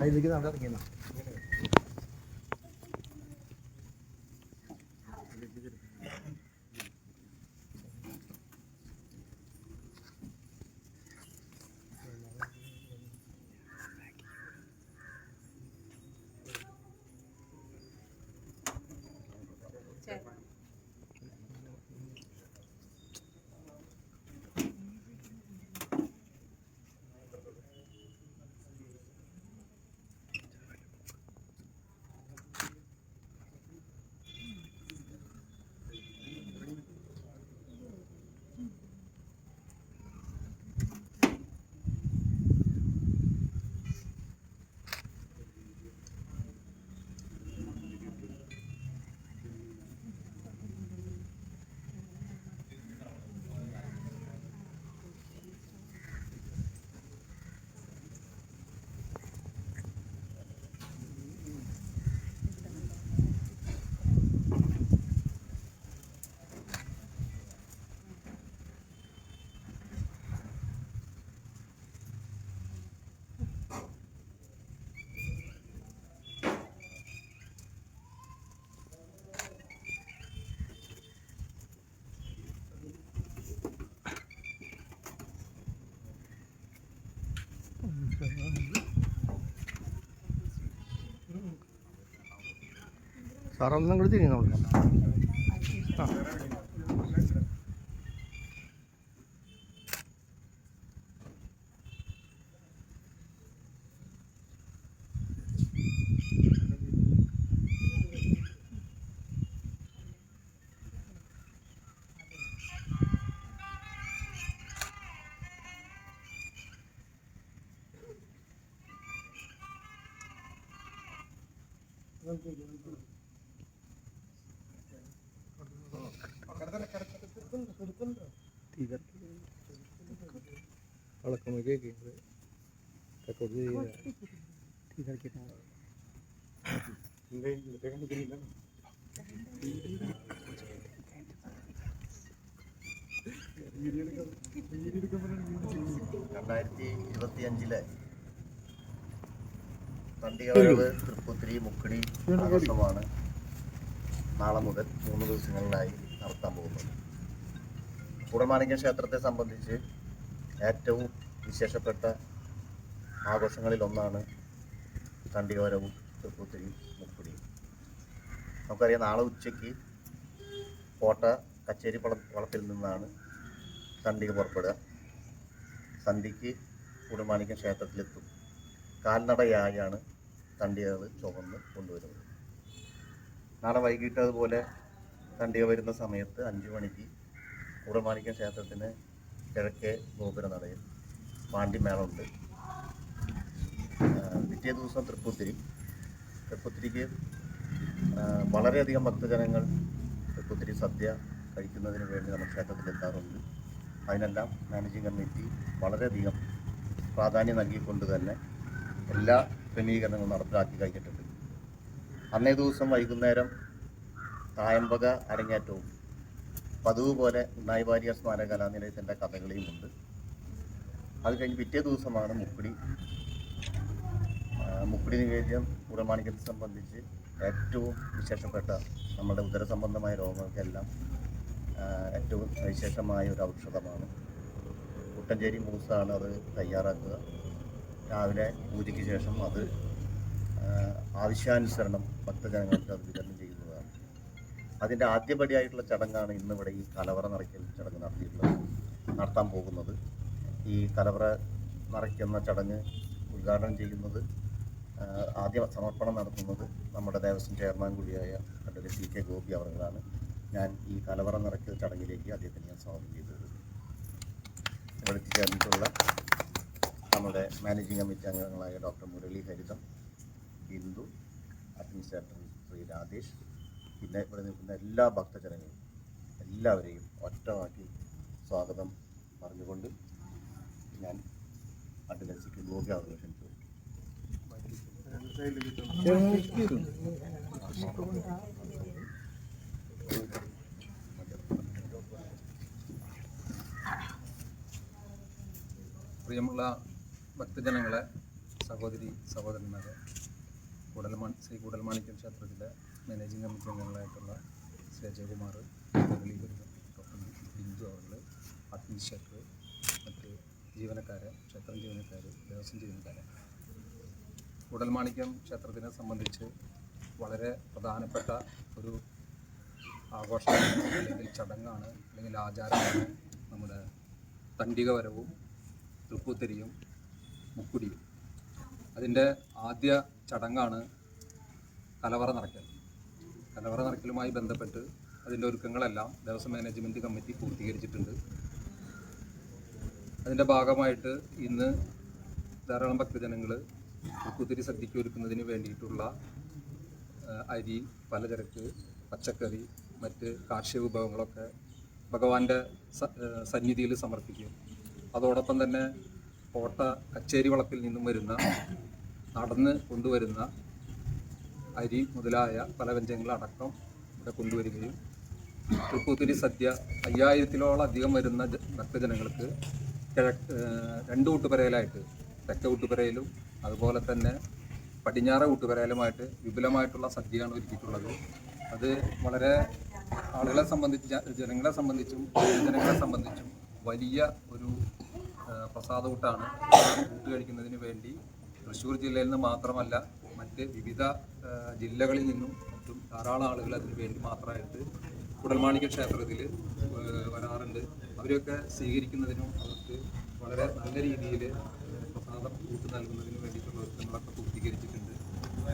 അതിലേക്ക് നട സാറൊന്നും കൂടി തിരിഞ്ഞു നോക്കാം ആ അളക്കുമ്പോൾ കേൾക്കുന്നത് റെക്കോർഡ് ചെയ്യുക രണ്ടായിരത്തി ഇരുപത്തി അഞ്ചിലെ തണ്ടികവരവ് തൃപ്പുത്തിരി മുക്കടി ആഘോഷമാണ് നാളെ മുതൽ മൂന്ന് ദിവസങ്ങളിലായി. നടത്താൻ പോകുന്നത്. കുടമാണിക്യ ക്ഷേത്രത്തെ സംബന്ധിച്ച് ഏറ്റവും വിശേഷപ്പെട്ട ആഘോഷങ്ങളിൽ ഒന്നാണ് തണ്ടികവരവും തൃപ്പൂത്തിരി മുക്കടിയും. നമുക്കറിയാം നാളെ ഉച്ചയ്ക്ക് കോട്ട കച്ചേരി പള വളപ്പിൽ നിന്നാണ് തണ്ടിക പുറപ്പെടുക. സന്ധിക്ക് കുടുംബാനിക്കൻ ക്ഷേത്രത്തിലെത്തും. കാൽനടയായാണ് തണ്ടികൾ ചുമന്ന് കൊണ്ടുവരുന്നത്. നാളെ വൈകിട്ട് അതുപോലെ തണ്ടിക വരുന്ന സമയത്ത് അഞ്ചു മണിക്ക് കൂടമാണിക്ക ക്ഷേത്രത്തിന് കിഴക്കേ ഗോപുര നടയിൽ പാണ്ടിമേളുണ്ട് പിറ്റേ ദിവസം തൃപ്പൂത്തിരി. തൃപ്പൂത്തിരിക്ക് വളരെയധികം ഭക്തജനങ്ങൾ തൃപ്പൂത്തിരി സദ്യ കഴിക്കുന്നതിന് വേണ്ടി നമ്മൾ ക്ഷേത്രത്തിൽ എത്താറുണ്ട് അതിനെല്ലാം മാനേജിംഗ് കമ്മിറ്റി വളരെയധികം പ്രാധാന്യം നൽകിക്കൊണ്ട് തന്നെ എല്ലാ ക്രമീകരണങ്ങളും നടപ്പിലാക്കി കഴിഞ്ഞിട്ടുണ്ട്. അന്നേ ദിവസം വൈകുന്നേരം തായമ്പക അരങ്ങേറ്റവും പതിവ് പോലെ ഉണ്ണായി വാര്യർ സ്മാരക കലാനിലയത്തിന്റെ കഥകളിയും ഉണ്ട്. അത് കഴിഞ്ഞ് പിറ്റേ ദിവസമാണ് മുക്കുടി. മുക്കുടി നിവേദ്യം ഉടമാണിക്കത്തെ സംബന്ധിച്ച് ഏറ്റവും വിശേഷപ്പെട്ട നമ്മുടെ ഉദര സംബന്ധമായ രോഗങ്ങൾക്കെല്ലാം ഏറ്റവും വിശേഷമായ ഒരു ഔഷധമാണ്. കുട്ടഞ്ചേരി മൂസാണ് അത് തയ്യാറാക്കുക. രാവിലെ പൂജയ്ക്ക് ശേഷം അത് ആവശ്യാനുസരണം ഭക്തജനങ്ങൾക്ക് അത് വിതരണം ചെയ്യുന്നതാണ് അതിന്റെ ആദ്യപടിയായിട്ടുള്ള ചടങ്ങാണ് ഇന്നിവിടെ ഈ കലവറ നിറയ്ക്കൽ ചടങ്ങ് നടത്തിയിട്ടുള്ളത് നടത്താൻ പോകുന്നത്. ഈ കലവറ നിറയ്ക്കുന്ന ചടങ്ങ് ഉദ്ഘാടനം ചെയ്യുന്നത് ആദ്യ സമർപ്പണം നടത്തുന്നത് നമ്മുടെ ദേവസ്വം ചെയർമാൻ കൂടിയായ അഡ്വക്കേറ്റ് സി കെ ഗോപി അവറുകളാണ്. ഞാൻ ഈ കലവറ നിറയ്ക്കൽ ചടങ്ങിലേക്ക് അദ്ദേഹത്തിന് ഞാൻ സ്വാഗതം ചെയ്തത് ഇവിടെ ചേർന്നിട്ടുള്ള നമ്മുടെ മാനേജിംഗ് കമ്മിറ്റി അംഗങ്ങളായ ഡോക്ടർ മുരളി ഹരിതം ബിന്ദു അഡ്മിനിസ്ട്രേറ്റർ ശ്രീ രാധേഷ് പിന്നെ ഇവിടെ നിൽക്കുന്ന എല്ലാ ഭക്തജനങ്ങളും എല്ലാവരെയും ഒറ്റവാക്കി സ്വാഗതം പറഞ്ഞുകൊണ്ട് ഞാൻ അഡ്വക്കേറ്റ് ഗോപി ക്ഷണിച്ചു പ്രിയമുള്ള ഭക്തജനങ്ങളെ സഹോദരി സഹോദരന്മാരെ കൂടൽമാൻ ശ്രീ കൂടൽമാണിക്യം ക്ഷേത്രത്തിലെ മാനേജിംഗ് കമ്മിറ്റി അംഗങ്ങളായിട്ടുള്ള ശ്രീ അജയകുമാർ ഡോക്ടർ ബിന്ദു അവർ അഡ്മിനിസ്ട്രേറ്റർ മറ്റ് ജീവനക്കാർ ക്ഷേത്രം ജീവനക്കാർ ദേവസ്വം ജീവനക്കാർ ഉടൽമാണിക്യം ക്ഷേത്രത്തിനെ സംബന്ധിച്ച് വളരെ പ്രധാനപ്പെട്ട ഒരു ആഘോഷമാണ് അല്ലെങ്കിൽ ചടങ്ങാണ് അല്ലെങ്കിൽ ആചാരമാണ് നമ്മുടെ തണ്ടികവരവും തൃപ്പൂത്തിരിയും മുക്കുടിയും. അതിന്റെ ആദ്യ ചടങ്ങാണ് കലവറ നിറയ്ക്കൽ കലവറ നടക്കലുമായി ബന്ധപ്പെട്ട് അതിന്റെ ഒരുക്കങ്ങളെല്ലാം ദേവസ്വം മാനേജ്മെന്റ് കമ്മിറ്റി പൂർത്തീകരിച്ചിട്ടുണ്ട്. അതിന്റെ ഭാഗമായിട്ട് ഇന്ന് ധാരാളം ഭക്തജനങ്ങൾ കുത്തിരി സദ്യയ്ക്ക് ഒരുക്കുന്നതിന് വേണ്ടിയിട്ടുള്ള അരി പലചരക്ക് പച്ചക്കറി മറ്റ് കാർഷിക വിഭവങ്ങളൊക്കെ ഭഗവാന്റെ സന്നിധിയിൽ സമർപ്പിക്കും. അതോടൊപ്പം തന്നെ കോട്ട കച്ചേരി വളപ്പിൽ നിന്നും വരുന്ന നടന്ന് കൊണ്ടുവരുന്ന അരി മുതലായ പല വ്യഞ്ജനങ്ങളടക്കം ഇവിടെ കൊണ്ടുവരികയും തൃപ്പൂത്തിരി സദ്യ അയ്യായിരത്തിലോളം അധികം വരുന്ന ഭക്തജനങ്ങൾക്ക് കിഴക്ക് രണ്ട് കൂട്ടുപരയിലായിട്ട് തെക്ക കൂട്ടുപരയിലും അതുപോലെ തന്നെ പടിഞ്ഞാറ കൂട്ടുപരയിലുമായിട്ട് വിപുലമായിട്ടുള്ള സദ്യയാണ് ഒരുക്കിയിട്ടുള്ളത്. അത് വളരെ ആളുകളെ സംബന്ധിച്ച് ജനങ്ങളെ സംബന്ധിച്ചും ജനങ്ങളെ സംബന്ധിച്ചും വലിയ ഒരു പ്രസാദ കൂട്ടാണ് കൂട്ട് കഴിക്കുന്നതിന് വേണ്ടി തൃശ്ശൂർ ജില്ലയിൽ നിന്ന് മാത്രമല്ല മറ്റ് വിവിധ ജില്ലകളിൽ നിന്നും മറ്റും ധാരാളം ആളുകൾ അതിന് വേണ്ടി മാത്രമായിട്ട് കുടൽമാണിക്യ ക്ഷേത്രത്തിൽ വരാറുണ്ട്. അവരെയൊക്കെ സ്വീകരിക്കുന്നതിനും അവർക്ക് വളരെ നല്ല രീതിയിൽ പ്രസാദം കൂട്ട് നൽകുന്നതിനും വേണ്ടിയിട്ടുള്ള ഒരുക്കങ്ങളൊക്കെ പൂർത്തീകരിച്ചിട്ടുണ്ട്.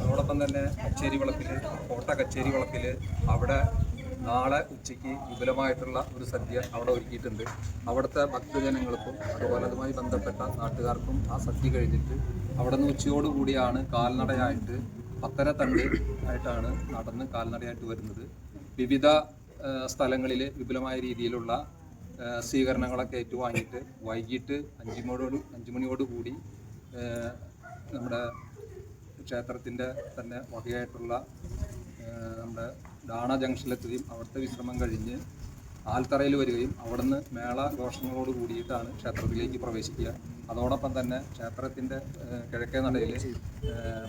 അതോടൊപ്പം തന്നെ കച്ചേരി വിളക്കിൽ കോട്ട കച്ചേരി വിളക്കിൽ അവിടെ നാളെ ഉച്ചയ്ക്ക് വിപുലമായിട്ടുള്ള ഒരു സദ്യ അവിടെ ഒരുക്കിയിട്ടുണ്ട്. അവിടുത്തെ ഭക്തജനങ്ങൾക്കും അതുപോലെ അതുമായി ബന്ധപ്പെട്ട നാട്ടുകാർക്കും ആ സദ്യ കഴിഞ്ഞിട്ട് അവിടെ നിന്ന് ഉച്ചയോട് കൂടിയാണ് കാൽനടയായിട്ട് പത്തര തണ്ട് ആയിട്ടാണ് നടന്ന് കാൽനടയായിട്ട് വരുന്നത്. വിവിധ സ്ഥലങ്ങളിൽ വിപുലമായ രീതിയിലുള്ള സ്വീകരണങ്ങളൊക്കെ ഏറ്റുവാങ്ങിയിട്ട് വൈകിട്ട് അഞ്ചുമണിയോട് മണിയോട് അഞ്ച് മണിയോട് കൂടി നമ്മുടെ ക്ഷേത്രത്തിന്റെ തന്നെ വകയായിട്ടുള്ള നമ്മുടെ ഡാണ ജംഗ്ഷനിലെത്തുകയും അവിടുത്തെ വിശ്രമം കഴിഞ്ഞ് ആൽത്തറയിൽ വരികയും അവിടുന്ന് മേള ഘോഷങ്ങളോട് കൂടിയിട്ടാണ് ക്ഷേത്രത്തിലേക്ക് പ്രവേശിക്കുക. അതോടൊപ്പം തന്നെ ക്ഷേത്രത്തിന്റെ കിഴക്കേ നടയിൽ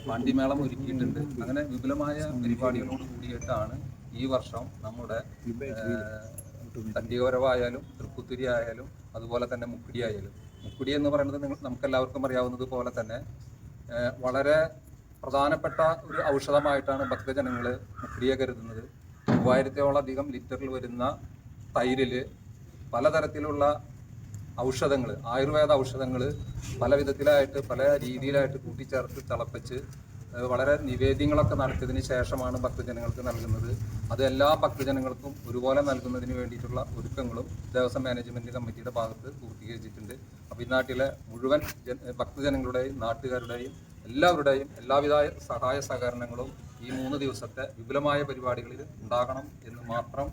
പാണ്ടിമേളം ഒരുക്കിയിട്ടുണ്ട്. അങ്ങനെ വിപുലമായ പരിപാടികളോട് കൂടിയിട്ടാണ് ഈ വർഷം നമ്മുടെ തണ്ടിയോരവായാലും തൃപ്പുത്തിരി ആയാലും അതുപോലെ തന്നെ മുക്കുടി ആയാലും മുക്കുടി എന്ന് പറയുന്നത് നിങ്ങൾ നമുക്കെല്ലാവർക്കും അറിയാവുന്നത് പോലെ തന്നെ വളരെ പ്രധാനപ്പെട്ട ഒരു ഔഷധമായിട്ടാണ് ഭക്തജനങ്ങൾ മുക്കുടിയെ കരുതുന്നത്. മൂവായിരത്തോളം അധികം ലിറ്ററിൽ വരുന്ന തൈരിൽ പലതരത്തിലുള്ള ഔഷധങ്ങൾ ആയുർവേദ ഔഷധങ്ങൾ പല വിധത്തിലായിട്ട് പല രീതിയിലായിട്ട് കൂട്ടിച്ചേർത്ത് തിളപ്പിച്ച് വളരെ നിവേദ്യങ്ങളൊക്കെ നടത്തിയതിന് ശേഷമാണ് ഭക്തജനങ്ങൾക്ക് നൽകുന്നത്. അത് എല്ലാ ഭക്തജനങ്ങൾക്കും ഒരുപോലെ നൽകുന്നതിന് വേണ്ടിയിട്ടുള്ള ഒരുക്കങ്ങളും ദേവസ്വം മാനേജ്മെന്റ് കമ്മിറ്റിയുടെ ഭാഗത്ത് പൂർത്തീകരിച്ചിട്ടുണ്ട്. അപ്പോൾ ഈ നാട്ടിലെ മുഴുവൻ ജന ഭക്തജനങ്ങളുടെയും നാട്ടുകാരുടെയും എല്ലാവരുടെയും എല്ലാവിധ സഹായ സഹകരണങ്ങളും ഈ മൂന്ന് ദിവസത്തെ വിപുലമായ പരിപാടികളിൽ ഉണ്ടാകണം എന്ന് മാത്രം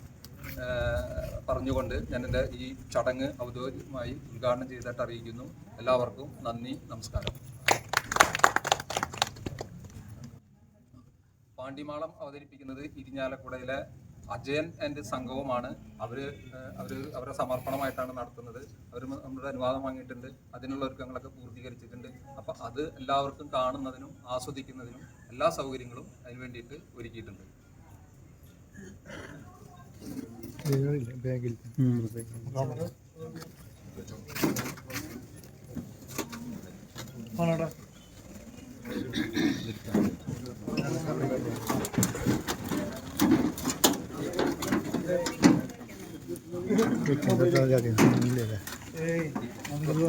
പറഞ്ഞുകൊണ്ട് ഞാൻ എന്റെ ഈ ചടങ്ങ് ഔദ്യോഗികമായി ഉദ്ഘാടനം ചെയ്തിട്ട് അറിയിക്കുന്നു. എല്ലാവർക്കും നന്ദി നമസ്കാരം. പാണ്ടിമാളം അവതരിപ്പിക്കുന്നത് ഇരിഞ്ഞാലക്കുടയിലെ അജയൻ ആൻഡ് സംഘവുമാണ്. അവർ അവർ അവർ അവരുടെ സമർപ്പണമായിട്ടാണ് നടത്തുന്നത്. അവർ നമ്മുടെ അനുവാദം വാങ്ങിയിട്ടുണ്ട്. അതിനുള്ള ഒരുക്കങ്ങളൊക്കെ പൂർത്തീകരിച്ചിട്ടുണ്ട്. അപ്പം അത് എല്ലാവർക്കും കാണുന്നതിനും ആസ്വദിക്കുന്നതിനും എല്ലാ സൗകര്യങ്ങളും അതിന് വേണ്ടിയിട്ട് ഒരുക്കിയിട്ടുണ്ട്. ಇಲ್ಲ ಬ್ಯಾಗ್ ಇಲ್ಲ ಏಯ್ ನಮ್ದು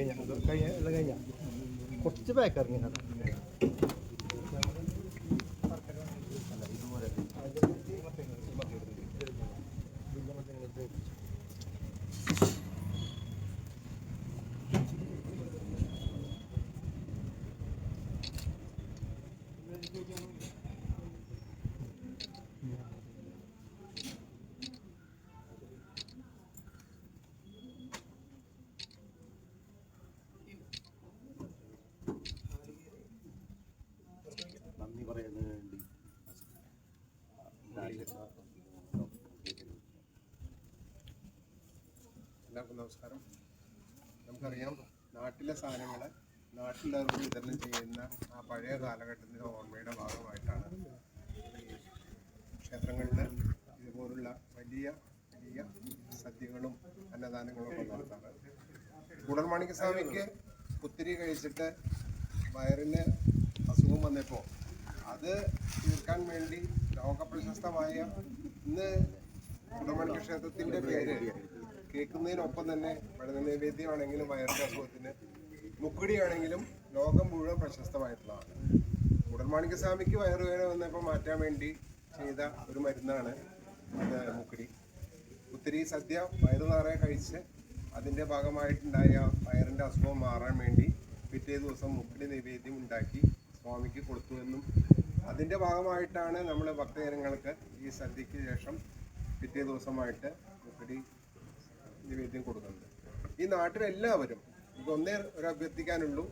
കഴിഞ്ഞ? കഴിഞ്ഞ? കഴിഞ്ഞ? കുറച്ച് ബാക്ക് ഇറങ്ങി നട നന്ദി പറയുന്നതിന് വേണ്ടി എല്ലാവർക്കും നമസ്കാരം. നമുക്കറിയാം നാട്ടിലെ സാധനങ്ങൾ നാട്ടിലുള്ളവർക്ക് വിതരണം ചെയ്യുന്ന ആ പഴയ കാലഘട്ടത്തിന്റെ ഓർമ്മയുടെ ഭാഗമായിട്ടാണ് ക്ഷേത്രങ്ങളിൽ ഇതുപോലുള്ള വലിയ വലിയ സദ്യകളും അന്നദാനങ്ങളും ഒക്കെ നടത്താറ്. കുടൽമാണിക്യ സ്വാമിക്ക് കുത്തിരി കഴിച്ചിട്ട് വയറിന് അസുഖം വന്നപ്പോൾ അത് തീർക്കാൻ വേണ്ടി ലോകപ്രശസ്തമായ ഇന്ന് കുടമണിക്യ ക്ഷേത്രത്തിന്റെ പേര് കേൾക്കുന്നതിനൊപ്പം തന്നെ വെള്ള നൈവേദ്യമാണെങ്കിലും വയറിന്റെ അസുഖത്തിന് മുക്കുടിയാണെങ്കിലും ലോകം മുഴുവൻ പ്രശസ്തമായിട്ടുള്ളതാണ്. ഉടൽമാണിക്യ സ്വാമിക്ക് വയറുവേദന വന്നപ്പോൾ മാറ്റാൻ വേണ്ടി ചെയ്ത ഒരു മരുന്നാണ് അത് മുക്കുടി. ഒത്തിരി സദ്യ വയറു നിറയെ കഴിച്ച് അതിന്റെ ഭാഗമായിട്ടുണ്ടായ വയറിന്റെ അസുഖം മാറാൻ വേണ്ടി പിറ്റേ ദിവസം മുക്കുടി നൈവേദ്യം ഉണ്ടാക്കി സ്വാമിക്ക് കൊടുത്തുവെന്നും അതിന്റെ ഭാഗമായിട്ടാണ് നമ്മൾ ഭക്തജനങ്ങൾക്ക് ഈ സദ്യക്ക് ശേഷം പിറ്റേ ദിവസമായിട്ട് മുക്കുടി നിവേദ്യം കൊടുക്കുന്നത് ഈ നാട്ടിലെല്ലാവരും ഒന്നേ ഒരു അഭ്യർത്ഥിക്കാനുള്ളൂ.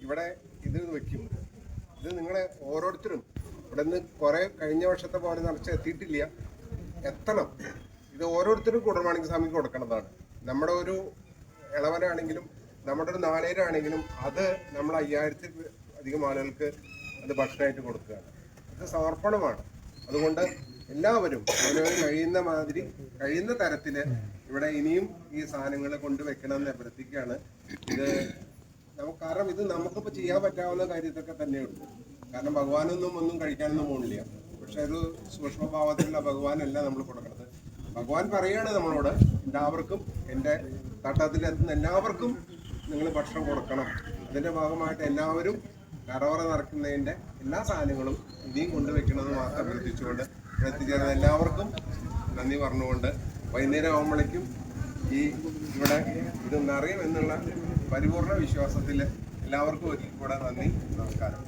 ഇവിടെ ഇത് വെക്കും. ഇത് നിങ്ങളെ ഓരോരുത്തരും ഇവിടെ നിന്ന് കുറേ കഴിഞ്ഞ വർഷത്തെ പോലെ നിറച്ച് എത്തിയിട്ടില്ല. എത്തണം. ഇത് ഓരോരുത്തരും കുടമാണിക്ക് സ്വാമിക്ക് കൊടുക്കേണ്ടതാണ്. നമ്മുടെ ഒരു ഇളവനാണെങ്കിലും നമ്മുടെ ഒരു നാളേരാണെങ്കിലും അത് നമ്മൾ അയ്യായിരത്തിൽ അധികം ആളുകൾക്ക് അത് ഭക്ഷണമായിട്ട് കൊടുക്കുകയാണ്. ഇത് സമർപ്പണമാണ്. അതുകൊണ്ട് എല്ലാവരും അവനവന് കഴിയുന്ന മാതിരി കഴിയുന്ന തരത്തിൽ ഇവിടെ ഇനിയും ഈ സാധനങ്ങൾ കൊണ്ടുവെക്കണം എന്ന് അഭ്യർത്ഥിക്കുകയാണ്. ഇത് നമുക്ക് കാരണം ഇത് നമുക്കിപ്പോൾ ചെയ്യാൻ പറ്റാവുന്ന കാര്യത്തൊക്കെ തന്നെയുള്ളൂ കാരണം ഭഗവാനൊന്നും ഒന്നും കഴിക്കാനൊന്നും പോകണില്ല പക്ഷെ ഒരു സൂക്ഷ്മഭാവത്തിലുള്ള ഭഗവാനല്ല നമ്മൾ കൊടുക്കുന്നത് ഭഗവാൻ പറയാണ് നമ്മളോട് എല്ലാവർക്കും എന്റെ തട്ടത്തിലെത്തുന്ന എല്ലാവർക്കും നിങ്ങൾ ഭക്ഷണം കൊടുക്കണം. അതിന്റെ ഭാഗമായിട്ട് എല്ലാവരും കറവറ നടക്കുന്നതിന്റെ എല്ലാ സാധനങ്ങളും ഇനിയും കൊണ്ടുവെക്കണമെന്ന് മാത്രം അഭ്യർത്ഥിച്ചുകൊണ്ട് എത്തിച്ചേർന്ന എല്ലാവർക്കും നന്ദി പറഞ്ഞുകൊണ്ട് വൈകുന്നേരം ആകുമ്പോഴേക്കും ഈ ഇവിടെ ഇത് നിറയും എന്നുള്ള പരിപൂർണ വിശ്വാസത്തിൽ എല്ലാവർക്കും ഒരിക്കൽ കൂടെ നന്ദി നമസ്കാരം.